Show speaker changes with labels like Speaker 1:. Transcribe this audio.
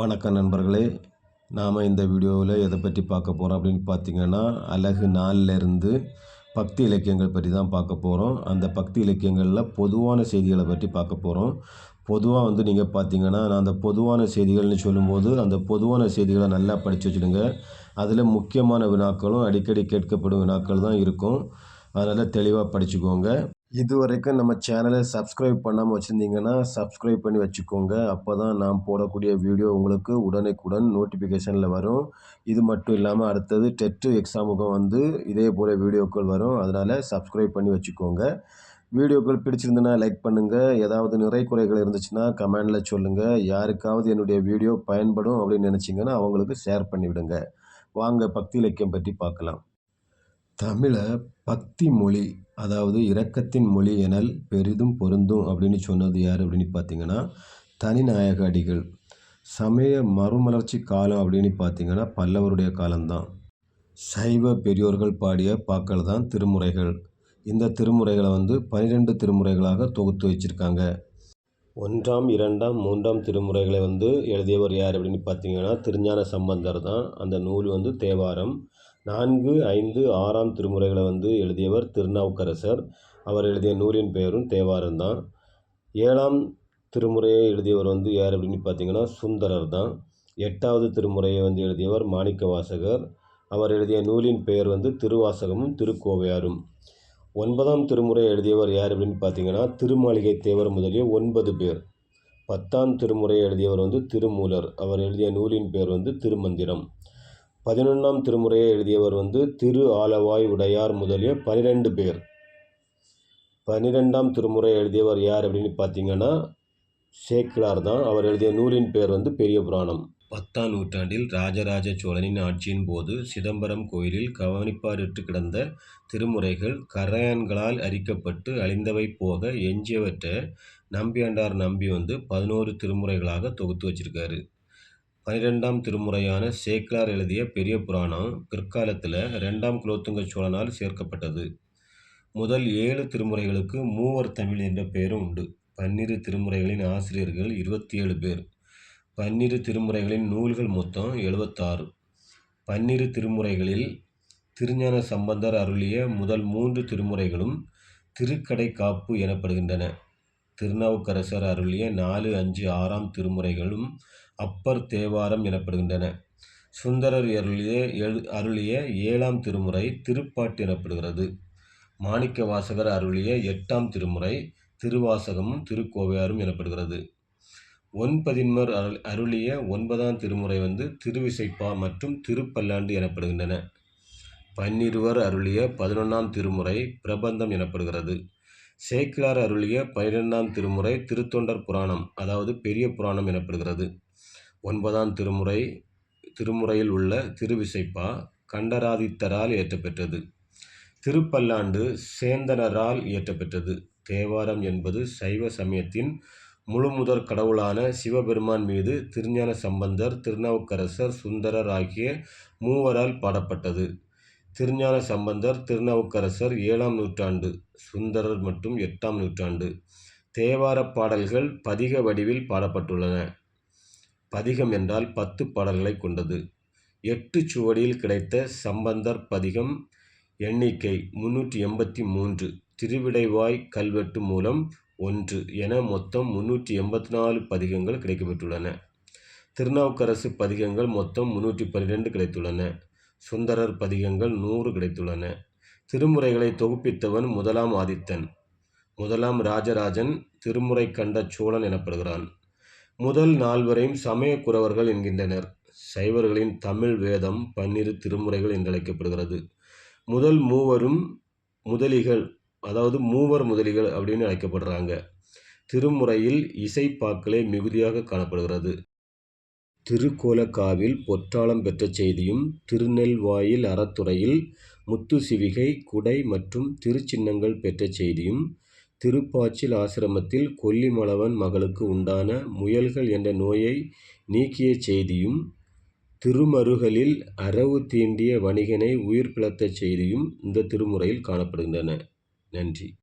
Speaker 1: வணக்கம் நண்பர்களே. நாம் இந்த வீடியோவில் எதை பற்றி பார்க்க போகிறோம் அப்படின்னு பார்த்தீங்கன்னா அழகு நாளிலிருந்து பக்தி இலக்கியங்கள் பற்றி தான் பார்க்க போகிறோம் அந்த பக்தி இலக்கியங்களில் பொதுவான செய்திகளை பற்றி பார்க்க போகிறோம் பொதுவாக வந்து நீங்கள் பார்த்தீங்கன்னா நான் அந்த பொதுவான செய்திகள்னு சொல்லும்போது அந்த பொதுவான செய்திகளை நல்லா படித்து வச்சுடுங்க. அதில் முக்கியமான வினாக்களும் அடிக்கடி கேட்கப்படும் வினாக்கள் தான் இருக்கும். அதனால் தெளிவாக படிச்சுக்கோங்க. இது வரைக்கும் நம்ம சேனலை சப்ஸ்கிரைப் பண்ணாமல் வச்சுருந்தீங்கன்னா சப்ஸ்கிரைப் பண்ணி வச்சுக்கோங்க. அப்போ தான் நான் போடக்கூடிய வீடியோ உங்களுக்கு உடனுக்குடன் நோட்டிஃபிகேஷனில் வரும். இது மட்டும் இல்லாமல் அடுத்தது டெட்டு எக்ஸாமுக்கும் வந்து இதே போல் வீடியோக்கள் வரும். அதனால் சப்ஸ்கிரைப் பண்ணி வச்சுக்கோங்க. வீடியோக்கள் பிடிச்சிருந்துன்னா லைக் பண்ணுங்கள் ஏதாவது நிறை குறைகள் இருந்துச்சுன்னா கமெண்டில் சொல்லுங்கள் யாருக்காவது என்னுடைய வீடியோ பயன்படும் அப்படின்னு நினச்சிங்கன்னா அவங்களுக்கு ஷேர் பண்ணிவிடுங்க. வாங்க பக்தி இலக்கியம் பற்றி பார்க்கலாம். தமிழை பக்தி மொழி அதாவது இரக்கத்தின் மொழி எனல் பெரிதும் பொருந்தும் அப்படின்னு சொன்னது யார் அப்படின்னு பார்த்தீங்கன்னா தனிநாயக அடிகள் சமய மறுமலர்ச்சி காலம் அப்படின்னு பார்த்தீங்கன்னா பல்லவருடைய காலம்தான். சைவ பெரியோர்கள் பாடிய பாக்கள் தான் திருமுறைகள். இந்த திருமுறைகளை வந்து பனிரெண்டு திருமுறைகளாக தொகுத்து வச்சுருக்காங்க. ஒன்றாம் இரண்டாம் மூன்றாம் திருமுறைகளை வந்து எழுதியவர் யார் அப்படின்னு பார்த்தீங்கன்னா திருஞான சம்பந்தர் தான் அந்த நூல் வந்து தேவாரம். நான்கு ஐந்து ஆறாம் திருமுறைகளை வந்து எழுதியவர் திருநாவுக்கரசர். அவர் எழுதிய நூலின் பெயரும் தேவாரம் தான். ஏழாம் திருமுறையை எழுதியவர் வந்து யார் அப்படின்னு பார்த்தீங்கன்னா சுந்தரர் தான். எட்டாவது திருமுறையை வந்து எழுதியவர் மாணிக்க வாசகர் அவர் எழுதிய நூலின் பெயர் வந்து திருவாசகமும் திருக்கோவையாரும். ஒன்பதாம் திருமுறை எழுதியவர் யார் அப்படின்னு பார்த்தீங்கன்னா திருமாளிகை தேவர் முதலிய ஒன்பது பேர். பத்தாம் திருமுறை எழுதியவர் வந்து திருமூலர். அவர் எழுதிய நூலின் பேர் வந்து திருமந்திரம். பதினொன்றாம் திருமுறையை எழுதியவர் வந்து திரு ஆலவாய் உடையார் முதலிய பனிரெண்டு பேர். பன்னிரெண்டாம் திருமுறை எழுதியவர் யார் அப்படின்னு பார்த்தீங்கன்னா சேக்கிழார் தான். அவர் எழுதிய நூலின் பேர் வந்து பெரிய புராணம். பத்தாம் நூற்றாண்டில் ராஜராஜ சோழனின் ஆட்சியின் போது சிதம்பரம் கோயிலில் கவனிப்பாரிட்டு கிடந்த திருமுறைகள் கரையான்களால் அரிக்கப்பட்டு அழிந்தவை போக எஞ்சியவற்றை நம்பியாண்டார் நம்பி வந்து பதினோரு திருமுறைகளாக தொகுத்து வச்சிருக்காரு. பனிரெண்டாம் திருமுறையான சேக்கிலார் எழுதிய பெரிய புராணம் பிற்காலத்தில் ரெண்டாம் குலோத்துங்க சோழனால் சேர்க்கப்பட்டது. முதல் ஏழு திருமுறைகளுக்கு மூவர் தமிழ் என்ற பெயரும் உண்டு. பன்னிரு திருமுறைகளின் ஆசிரியர்கள் இருபத்தி ஏழு பேர். பன்னிரு திருமுறைகளின் நூல்கள் மொத்தம் எழுபத்தாறு பன்னிரு திருமுறைகளில் திருஞான சம்பந்தர் அருளிய முதல் மூன்று திருமுறைகளும் திருக்கடை காப்பு எனப்படுகின்றன. திருநாவுக்கரசர் அருளிய நாலு அஞ்சு ஆறாம் திருமுறைகளும் அப்பர் தேவாரம் எனப்படுகின்றன. சுந்தரர் அருளிய எழு அருளிய ஏழாம் திருமுறை திருப்பாட்டு எனப்படுகிறது. மாணிக்க வாசகர் அருளிய எட்டாம் திருமுறை திருவாசகமும் திருக்கோவையாரும் எனப்படுகிறது. ஒன்பதின்மர் அருளிய ஒன்பதாம் திருமுறை வந்து திருவிசைப்பா மற்றும் திருப்பல்லாண்டு எனப்படுகின்றன. பன்னிருவர் அருளிய பதினொன்றாம் திருமுறை பிரபந்தம் எனப்படுகிறது. சேக்கிலார் அருளிய பனிரெண்டாம் திருமுறை திருத்தொண்டர் புராணம் அதாவது பெரிய புராணம் எனப்படுகிறது. ஒன்பதாம் திருமுறை திருமுறையில் உள்ள திருவிசைப்பா கண்டராதித்தரால் இயற்றப்பெற்றது. திருப்பல்லாண்டு சேந்தனரால் இயற்றப்பெற்றது. தேவாரம் என்பது சைவ சமயத்தின் முழுமுதற் கடவுளான சிவபெருமான் மீது திருஞான சம்பந்தர் திருநாவுக்கரசர் சுந்தரர் ஆகிய மூவரால் பாடப்பட்டது. திருஞான சம்பந்தர் திருநாவுக்கரசர் ஏழாம் நூற்றாண்டு சுந்தரர் மற்றும் எட்டாம் நூற்றாண்டு. தேவாரப் பாடல்கள் பதிக வடிவில் பாடப்பட்டுள்ளன. பதிகம் என்றால் பத்து பாடல்களை கொண்டது. எட்டு சுவடியில் கிடைத்த சம்பந்தர் பதிகம் எண்ணிக்கை முன்னூற்றி எண்பத்தி மூன்று. திருவிடைவாய் கல்வெட்டு மூலம் ஒன்று என மொத்தம் முன்னூற்றி எண்பத்தி நாலு பதிகங்கள் கிடைக்கப்பெற்றுள்ளன. திருநாவுக்கரசு பதிகங்கள் மொத்தம் முன்னூற்றி பன்னிரெண்டு கிடைத்துள்ளன. சுந்தரர் பதிகங்கள் நூறு கிடைத்துள்ளன. திருமுறைகளை தொகுப்பித்தவன் முதலாம் ஆதித்தன். முதலாம் ராஜராஜன் திருமுறை கண்ட சோழன் எனப்படுகிறான். முதல் நால்வரையும் சமயக்குறவர்கள் என்கின்றனர். சைவர்களின் தமிழ் வேதம் பன்னிரு திருமுறைகள் என்றழைக்கப்படுகிறது. முதல் மூவரும் முதலிகள் அதாவது மூவர் முதலிகள் அப்படின்னு அழைக்கப்படுறாங்க. திருமுறையில் இசைப்பாக்களே மிகுதியாக காணப்படுகிறது. திருக்கோலக்காவில் பொற்றாளம் பெற்ற செய்தியும் திருநெல்வாயில் அறத்துறையில் முத்து சிவிகை குடை மற்றும் திருச்சின்னங்கள் பெற்ற செய்தியும் திருப்பாச்சில் ஆசிரமத்தில் கொல்லிமலவன் மகளுக்கு உண்டான முயல்கள் என்ற நோயை நீக்கிய செய்தியும் திருமருகலில் அரவு தீண்டிய வணிகனை உயிர் பிழைத்த செய்தியும் இந்த திருமுறையில் காணப்படுகின்றன. நன்றி.